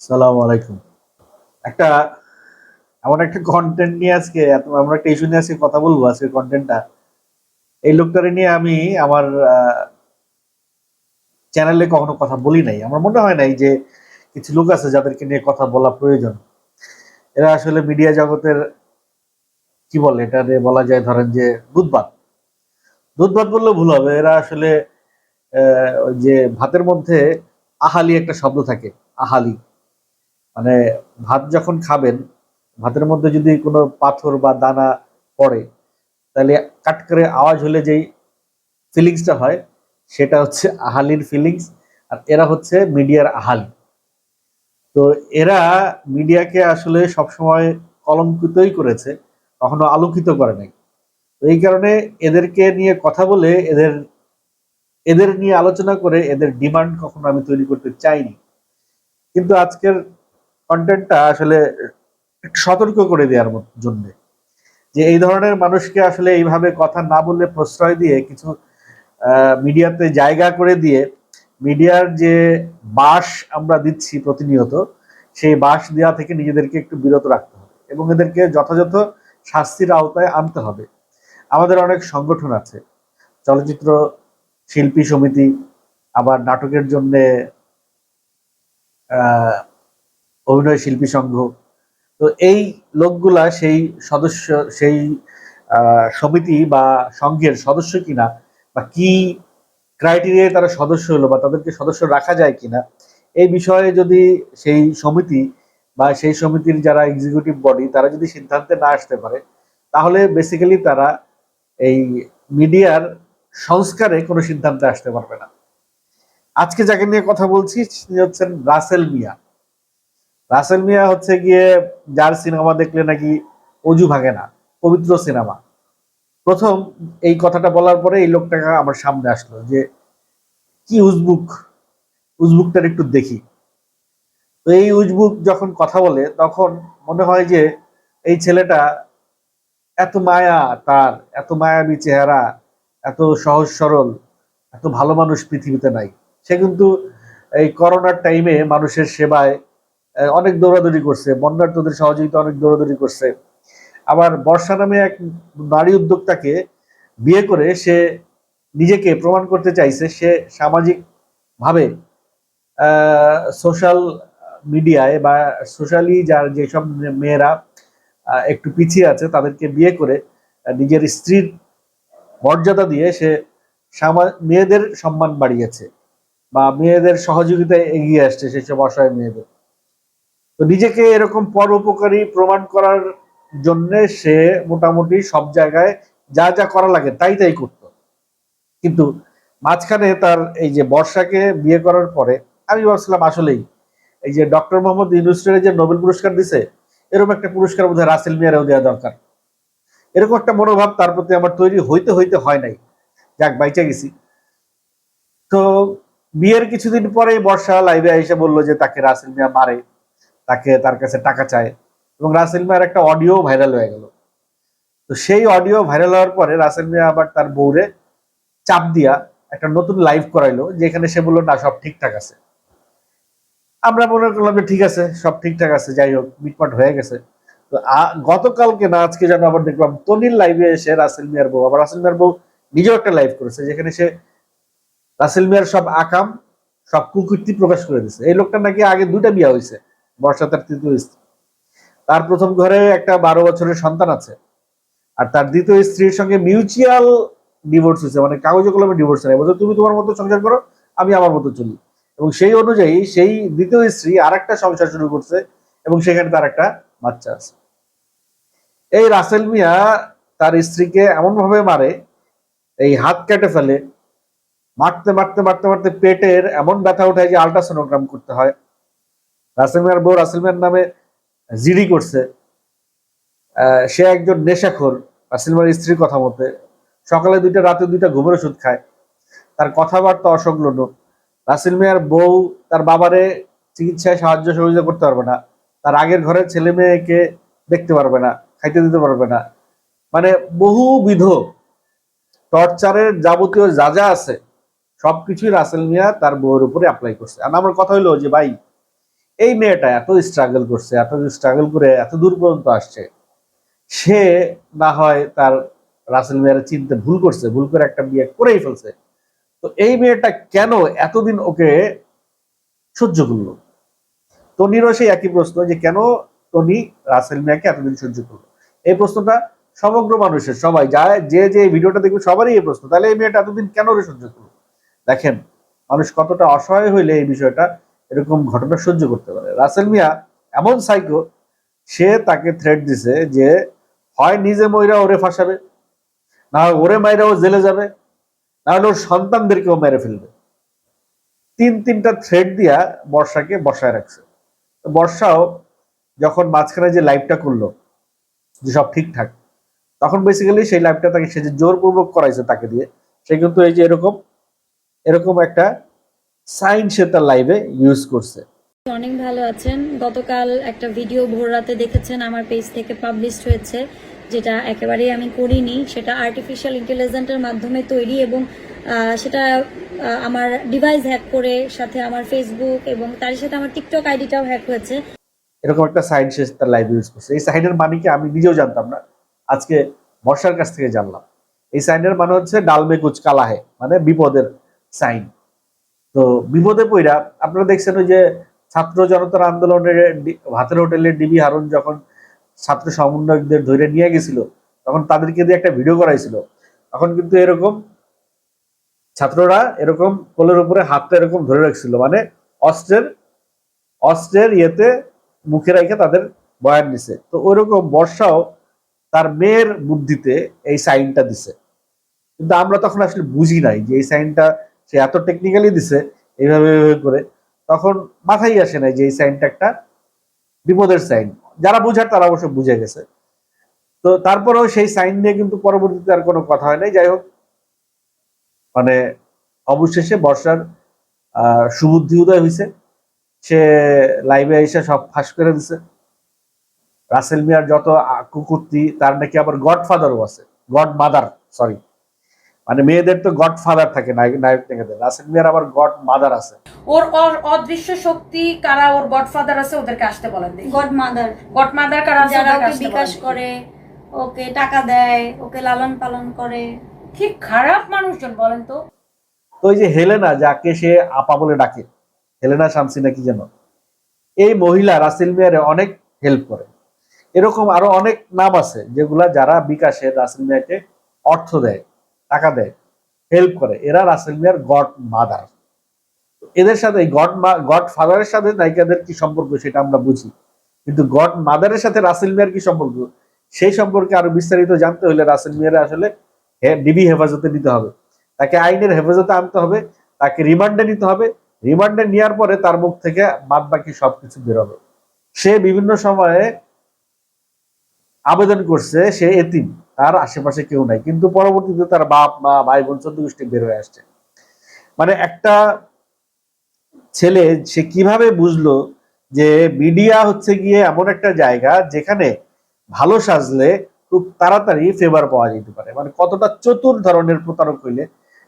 সালাম আলাইকুম। একটা, এমন একটা কন্টেন্ট নিয়ে আজকে আমরা একটা ইস্যু নিয়ে আজকে কথা বলব আজকে কন্টেন্টটা এই লোকটারে নিয়ে আমি আমার চ্যানেলে কখনো কথা বলি নাই। আমার মনে হয় নাই যে কিছু লোক আছে যাদেরকে নিয়ে কথা বলা প্রয়োজন। এরা আসলে মিডিয়া জগতের, কি বলে এটা বলা যায়, ধরেন যে দুধবাত। দুধবাত বললে ভুল হবে। এরা আসলে যে ভাতের মধ্যে আহালি একটা শব্দ থাকে, আহালি। মানে ভাত যখন খাবেন, ভাতের মধ্যে যদি কোনো পাথর বা দানা পড়ে, তাহলে কাট করে আওয়াজ হলে যেই ফিলিংসটা হয়, সেটা হচ্ছে আহালির ফিলিংস আর এরা হচ্ছে মিডিয়ার আহালি। তো এরা মিডিয়াকে আসলে সবসময় কলঙ্কিতই করেছে, কখনো আলোকিত করে নাই। তো এই কারণে এদেরকে নিয়ে কথা বলে এদের এদের নিয়ে আলোচনা করে এদের ডিমান্ড কখনো আমি তৈরি করতে চাইনি। কিন্তু আজকের কন্টেন্টটা আসলে সতর্ক করে দেওয়ার জন্য। যে এই ধরনের মানুষকে আসলে এইভাবে কথা না বললে প্রশ্রয় দিয়ে কিছু মিডিয়াতে জায়গা করে দিয়ে মিডিয়ার যে বাস আমরা দিচ্ছি প্রতিনিয়ত, সেই বাস দেওয়া থেকে নিজেদেরকে একটু বিরত রাখতে হবে এবং এদেরকে যথাযথ শাস্তির আওতায় আনতে হবে। আমাদের অনেক সংগঠন আছে, চলচ্চিত্র শিল্পী সমিতি, আবার নাটকের জন্যে অভিনয় শিল্পী সংঘ। তো এই লোকগুলা সেই সদস্য, সেই সমিতি বা সংঘের সদস্য কিনা বা কি ক্রাইটেরিয়ায় তারা সদস্য হলো বা তাদেরকে সদস্য রাখা যায় কিনা, এই বিষয়ে যদি সেই সমিতি বা সেই সমিতির যারা এক্সিকিউটিভ বডি তারা যদি সিদ্ধান্তে না আসতে পারে, তাহলে বেসিক্যালি তারা এই মিডিয়ার সংস্কারে কোনো সিদ্ধান্তে আসতে পারবে না। আজকে যাকে নিয়ে কথা বলছি, তিনি হচ্ছেন রাসেল মিয়া। রাসেল মিয়া হচ্ছে গিয়ে যার সিনেমা দেখলে নাকি অজু ভাঙে না, পবিত্র সিনেমা। প্রথম এই কথাটা বলার পরে এই লোকটাকে আমার সামনে আসলো যে, কি উজবুক? উজবুকটার একটু দেখি। তো এই উজবুক যখন কথা বলে, তখন মনে হয় যে এই ছেলেটা এত মায়া তার, এত মায়াবী চেহারা, এত সহজ সরল, এত ভালো মানুষ পৃথিবীতে নাই। সে কিন্তু এই করোনার টাইমে মানুষের সেবায় অনেক দৌড়াদৌড়ি করছে। বন্যার্থদের সহযোগিতা অনেক দৌড়াদৌড়ি করছে। আবার বর্ষা নামে এক নারী উদ্যোক্তাকে বিয়ে করে সে নিজেকে প্রমাণ করতে চাইছে। সে সামাজিক ভাবে সোশ্যাল মিডিয়ায় বা সোশ্যালি যার যেসব মেয়েরা একটু পিছিয়ে আছে, তাদেরকে বিয়ে করে নিজের স্ত্রীর মর্যাদা দিয়ে সে মেয়েদের সম্মান বাড়িয়েছে বা মেয়েদের সহযোগিতায় এগিয়ে আসছে সেসব অসহায় মেয়েদের। তো নিজেকে এরকম পরোপকারী প্রমাণ করার জন্য সে মোটামুটি সব জায়গায় যা যা করা লাগে তাই তাই করত। কিন্তু মাঝখানে তার এই যে বর্ষাকে বিয়ে করার পরে আমি ভাবছিলাম আসলেই এই যে ডক্টর মোহাম্মদ ইউনুসের যে নোবেল পুরস্কার দিছে এরকম একটা পুরস্কার বোধহয় রাসেল মিয়ারেও দেওয়া দরকার। এরকম একটা মনোভাব তার প্রতি আমার তৈরি হইতে হইতে হয় নাই। যাক, বাইচা গেছি। তো বিয়ের কিছুদিন পরে বর্ষা লাইভে এসে বলল যে তাকে রাসেল মিয়া মারে। তাকে, তার কাছে টাকা চায়। এবং রাসেল মিয়ার একটা অডিও ভাইরাল হয়ে গেল। তো সেই অডিও ভাইরাল হওয়ার পরে রাসেল মিয়া আবার তার বউরে চাপ দিয়া একটা নতুন লাইভ করাইলো, যেখানে সে বলল, না, সব ঠিকঠাক আছে। আমরা মনে করলাম যে, ঠিক আছে, সব ঠিকঠাক আছে, যাই হোক, মিটমাট হয়ে গেছে। তো গতকালকে না, আজকে যেন আবার দেখলাম, তনির লাইভে এসে রাসেল মিয়ার বউ, আবার রাসেল মিয়ার বউ নিজেও একটা লাইভ করেছে, যেখানে সে রাসেল মিয়ার সব আকাম, সব কুকীর্তি প্রকাশ করে দিছে। এই লোকটা নাকি আগে দুইটা বিয়ে হয়েছে বর্ষা তার তৃতীয় স্ত্রী। তার প্রথম ঘরে একটা বারো বছরের সন্তান আছে। আর তার দ্বিতীয় স্ত্রীর সঙ্গে মিউচুয়াল ডিভোর্স হয়েছে মানে কাগজে কলমে ডিভোর্স নেই বলছে, তুমি তোমার মতো সংসার করো, আমি আমার মতো চলি। এবং সেই অনুযায়ী সেই দ্বিতীয় স্ত্রী আর একটা সংসার শুরু করছে এবং সেখানে তার একটা বাচ্চা আছে। এই রাসেল মিয়া তার স্ত্রীকে এমন ভাবে মারে, এই হাত কেটে ফেলে, মারতে মারতে মারতে মারতে পেটের এমন ব্যথা উঠায় যে আল্ট্রাসোনোগ্রাম করতে হয়। রাসেল মিয়ার বউ রাসেল মিয়ার নামে জিডি করছে। সে একজন নেশাখোর, রাসেল মিয়ার স্ত্রীর কথা মতে। সকালে দুইটা, রাতে দুইটা ঘুমের ওষুধ খায়। তার কথাবার্তা অসংলগ্ন। রাসেল মিয়ার বউ তার বাবারে চিকিৎসায় সাহায্য সহযোগিতা করতে পারবে না। তার আগের ঘরের ছেলে মেয়েকে দেখতে পারবে না, খাইতে দিতে পারবে না। মানে বহুবিধ টর্চারের যাবতীয় যা যা আছে, সবকিছুই রাসেল মিয়া তার বউয়ের উপরে অ্যাপ্লাই করছে। আর আমার কথা হলো যে, ভাই এই মেয়েটা এত স্ট্রাগল করছে, এত স্ট্রাগল করে এত দূর পর্যন্ত আসছে, সে না হয় তার রাসেল মেয়েরা চিনতে ভুল করছে, ভুল করে একটা বিয়ে করেই ফেলছে। তো এই মেয়েটা কেন এতদিন ওকে সহ্য করল? টনিরও সেই একই প্রশ্ন যে কেন টনি রাসেল মিয়াকে এতদিন সহ্য করল? এই প্রশ্নটা সমগ্র মানুষের, সবাই যা যে যে ভিডিওটা দেখবে সবারই এই প্রশ্ন, তাহলে এই মেয়েটা এতদিন কেন সহ্য করল? দেখেন, মানুষ কতটা অসহায় হইলে এই বিষয়টা এরকম ঘটনা সহ্য করতে পারে। রাসেল মিয়া এমন সাইকো সে তাকে থ্রেট দিছে যে, হয় নিজে ময়রা ওরে ফাঁসাবে, না হয় ওরে মাইরা ও জেলে যাবে, না হলে ওর সন্তানদেরকেও মেরে ফেলবে। তিন তিনটা থ্রেড দিয়া বর্ষাকে বসায় রাখছে। বর্ষাও যখন মাঝখানে যে লাইভটা করল, যে সব ঠিকঠাক, তখন বেসিক্যালি সেই লাইভটা তাকে সে যে জোরপূর্বক করাইছে তাকে দিয়ে, সে কিন্তু এই যে এরকম এরকম একটা সাইন সে তার লাইভে ইউজ করছে। অনেক ভালো আছেন। গতকাল একটা ভিডিও ভোর রাতে দেখেছেন আমার পেজ থেকে পাবলিশড হয়েছে যেটা একেবারেই আমি করিনি। সেটা আর্টিফিশিয়াল ইন্টেলিজেন্টের মাধ্যমে তৈরি এবং সেটা আমার ডিভাইস হ্যাক করে সাথে আমার ফেসবুক এবং তার সাথে আমার টিকটক আইডিটাও হ্যাক হয়েছে। এরকম একটা সাইন সে তার লাইভ ইউজ করছে। এই সাইনের মানে কি আমি নিজেও জানতাম না। আজকে বর্ষার কাছ থেকে জানলাম। এই সাইনের মানে হচ্ছে ডালমে কুচ কালাহে মানে বিপদের সাইন। তো বিপদে পইরা আপনারা দেখছেন ওই যে ছাত্র জনতার আন্দোলনের ভাতের হোটেলের ডিবি হারুন যখন ছাত্র সমন্বয়কদের ধরে নিয়ে গেছিল, তখন তাদেরকে দিয়ে একটা ভিডিও করাইছিল। তখন কিন্তু এরকম ছাত্ররা এরকম কোলের উপরে হাতটা এরকম ধরে রাখছিল মানে অস্ত্রের অস্ত্রের ইয়েতে মুখে রেখে তাদের বয়ান দিছে। তো ওইরকম বর্ষাও তার মেয়ের বুদ্ধিতে এই সাইনটা দিছে। কিন্তু আমরা তখন আসলে বুঝি নাই যে এই সাইনটা সে এত টেকনিক্যালি দিছে, এইভাবে করে, তখন মাথায় আসে নাই যে এই সাইনটা একটা বিপদের সাইন যারা বুঝার তারা অবশ্য বুঝে গেছে। তো তারপরেও সেই সাইন নিয়ে কিন্তু পরবর্তীতে আর কোনো কথা হয় নাই। যাই হোক মানে অবশেষে বর্ষার সুবুদ্ধি উদয় হয়েছে সে লাইভে এসে সব ফাঁস করে দিছে। রাসেল মিয়ার যত কুকুরটি তার নাকি আবার গডফাদারও আছে। গড মাদার সরি মানে মেয়েদের তো গড ফাদার থাকে নায়ক নায়ক নায়িকাদের রাসেল মিয়ার আবার গড মাদার আছে। ওর ওর অদৃশ্য শক্তি কারা ওর গডফাদার আছে ওদেরকে আসতে বলেন গড মাদার গডমাদার কারা যারা ওকে বিকাশ করে ওকে টাকা দেয় ওকে লালন পালন করে। কি খারাপ মানুষজন বলেন তো। তো ওই যে হেলেনা যাকে সে আপা বলে ডাকে হেলেনা শামসি নাকি যেন এই মহিলা রাসেল মিয়ারে অনেক হেল্প করে। এরকম আরও অনেক নাম আছে যেগুলা যারা বিকাশে রাসেল মিয়াকে অর্থ দেয়। টাকা দেয় হেল্প করে। এরা রাসেল মিয়ার গড মাদার এদের সাথে গড গড ফাদারের সাথে নায়িকাদের কি সম্পর্ক সেটা আমরা বুঝি। কিন্তু গড মাদারের সাথে রাসেল মিয়ার কি সম্পর্ক? সেই সম্পর্কে আরও বিস্তারিত জানতে হলে রাসেল মিয়ার আসলে ডিবি হেফাজতে নিতে হবে। তাকে আইনের হেফাজতে আনতে হবে, তাকে রিমান্ডে নিতে হবে। রিমান্ডে নেওয়ার পরে তার মুখ থেকে বাদ বাকি সবকিছু বেরোবে সে বিভিন্ন সময়ে আবেদন করছে, সে এতিম। তার আশেপাশে কেউ নাই। কিন্তু পরবর্তীতে তার বাপ মা ভাই বোন চোদ্দ গোষ্ঠী বের হয়ে আসছে। মানে একটা ছেলে সে কীভাবে বুঝলো যে মিডিয়া হচ্ছে গিয়ে এমন একটা জায়গা যেখানে ভালো সাজলে খুব তাড়াতাড়ি ফেভার পাওয়া যেতে পারে? মানে কতটা চতুর ধরনের প্রতারক হইলে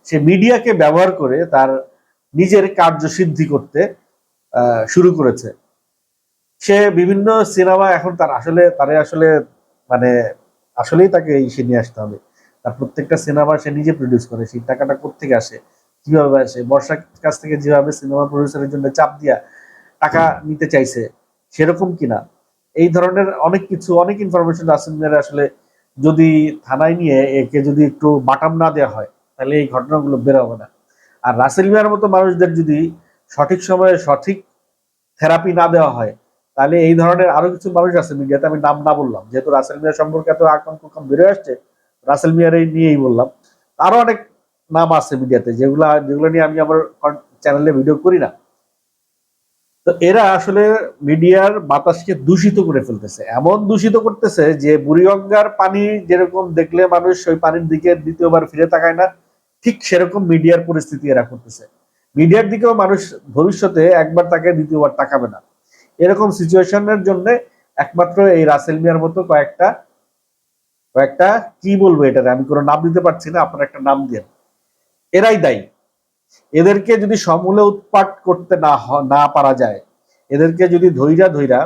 সে মিডিয়াকে ব্যবহার করে তার নিজের কার্যসিদ্ধি করতে আহ, শুরু করেছে। সে বিভিন্ন সিনেমা এখন তার আসলে তারে আসলে মানে আসলেই তাকে এই সে নিয়ে আসতে হবে। তার প্রত্যেকটা সিনেমা সে নিজে প্রডিউস করে, সেই টাকাটা কোথেকে আসে? কীভাবে আসে? বর্ষার কাছ থেকে যেভাবে সিনেমা প্রডিউসারের জন্য চাপ দিয়া টাকা নিতে চাইছে, সেরকম কিনা এই ধরনের অনেক কিছু, অনেক ইনফরমেশন রাসেল মিয়ার আসলে যদি থানায় নিয়ে একে যদি একটু বাটাম না দেওয়া হয়, তাহলে এই ঘটনাগুলো বের হবে না। আর রাসেল মিয়ার মতো মানুষদের যদি সঠিক সময়ে সঠিক থেরাপি না দেওয়া হয় তাহলে এই ধরনের আরও কিছু মানুষ আছে মিডিয়াতে, আমি নাম না বললাম। যেহেতু রাসেল মিয়ার সম্পর্কে এত আকাম কুকাম বেরোয় আসছে, রাসেল মিয়ার এই নিয়েই বললাম। আরও অনেক নাম আছে মিডিয়াতে, যেগুলা, যেগুলো নিয়ে আমি আমার চ্যানেলে ভিডিও করি না। তো এরা আসলে মিডিয়ার বাতাসকে দূষিত করে ফেলতেছে। এমন দূষিত করতেছে যে বুড়িগঙ্গার পানি যেরকম দেখলে মানুষ ওই পানির দিকে দ্বিতীয়বার ফিরে তাকায় না, ঠিক সেরকম মিডিয়ার পরিস্থিতি এরা করতেছে। মিডিয়ার দিকেও মানুষ ভবিষ্যতে একবার তাকে দ্বিতীয়বার তাকাবে না। এরকম সিচুয়েশনের জন্য একমাত্র এই রাসেল মিয়ার মতো কয়েকটা কয়েকটা কি বলব এটাতে আমি কোনো নাম দিতে পারছি না, আপনার একটা নাম দেন এরাই দায়ী। এদেরকে যদি সমূলে উৎপাট করতে না না পারা যায়, এদেরকে যদি ধৈরা ধৈরা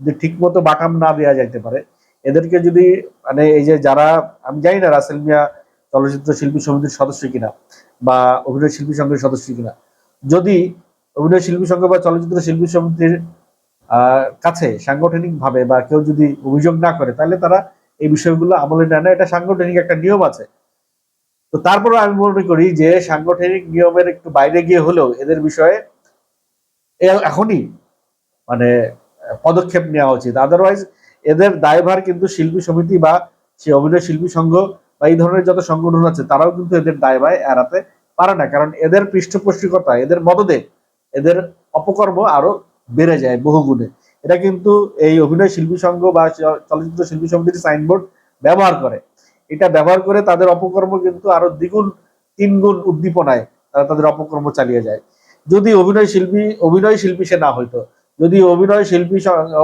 যদি ঠিক মতো বাটাম না দেওয়া যাইতে পারে, এদেরকে যদি মানে এই যে যারা, আমি জানি না রাসেল মিয়া চলচ্চিত্র শিল্পী সমিতির সদস্য কিনা বা অভিনয় শিল্পী সংঘের সদস্য কিনা। যদি অভিনয় শিল্পী সংঘ বা চলচ্চিত্র শিল্পী সমিতির কাছে সাংগঠনিক ভাবে বা কেউ যদি অভিযোগ না করে, তাহলে তারা এই বিষয়গুলো আমলে নেয় না। এটা সাংগঠনিক একটা নিয়ম আছে। তো তারপরে আমি মনে করি যে সাংগঠনিক নিয়মের একটু বাইরে গিয়ে হলেও এদের বিষয়ে এখনই মানে পদক্ষেপ নেওয়া উচিত। আদারওয়াইজ এদের দায়ভার কিন্তু শিল্পী সমিতি বা সে অভিনয় শিল্পী সংঘ বা এই ধরনের যত সংগঠন আছে, তারাও কিন্তু এদের দায়ভার এড়াতে পারে না। কারণ এদের পৃষ্ঠপোষকতা, এদের মদদে এদের অপকর্ম আরও বেড়ে যায় বহুগুণে। এটা কিন্তু এই অভিনয় শিল্পী সংঘ বা চলচ্চিত্র শিল্পী সমিতির সাইনবোর্ড ব্যবহার করে। এটা ব্যবহার করে তাদের অপকর্ম কিন্তু আরও দ্বিগুণ, তিনগুণ উদ্দীপনায় তারা তাদের অপকর্ম চালিয়ে যায়। যদি অভিনয় শিল্পী অভিনয় শিল্পী সে না হইতো, যদি অভিনয় শিল্পী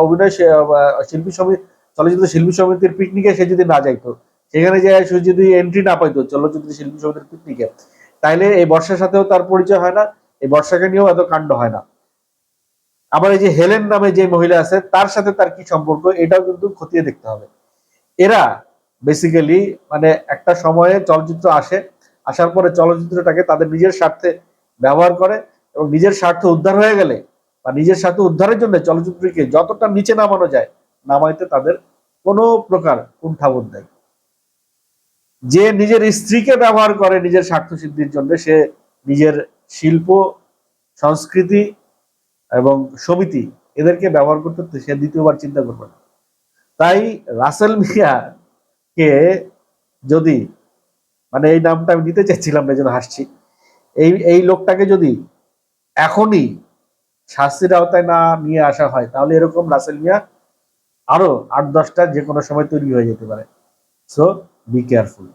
অভিনয় শিল্পী সমিতি চলচ্চিত্র শিল্পী সমিতির পিকনিকে সে যদি না যাইতো, সেখানে যে সে যদি এন্ট্রি না পাইতো চলচ্চিত্র শিল্পী সমিতির পিকনিকে, তাইলে এই বর্ষার সাথেও তার পরিচয় হয় না, এই বর্ষাকে নিয়েও এত কাণ্ড হয় না। আবার এই যে হেলেন নামে যে মহিলা আছে, তার সাথে তার কি সম্পর্ক, এটাও কিন্তু খতিয়ে দেখতে হবে। এরা বেসিক্যালি মানে একটা সময়ে চলচ্চিত্র আসে, আসার পরে চলচ্চিত্রটাকে তাদের নিজের স্বার্থে ব্যবহার করে এবং নিজের স্বার্থ উদ্ধার হয়ে গেলে বা নিজের স্বার্থ উদ্ধারের জন্য চলচ্চিত্রকে যতটা নিচে নামানো যায়, নামাইতে তাদের কোনো প্রকার কুণ্ঠাবোধ নেই। যে নিজের স্ত্রীকে ব্যবহার করে নিজের স্বার্থ সিদ্ধির জন্য সে নিজের শিল্প, সংস্কৃতি এবং সমিতি এদেরকে ব্যবহার করতে সে দ্বিতীয়বার চিন্তা করবে না। তাই রাসেল মিয়া কে যদি মানে এই নামটা আমি নিতে চাইছিলাম না জন্য হাসছি। এই এই লোকটাকে যদি এখনই শাস্তির আওতায় না নিয়ে আসা হয়, তাহলে এরকম রাসেল মিয়া আরও আট দশটা যে কোনো সময় তৈরি হয়ে যেতে পারে। So be careful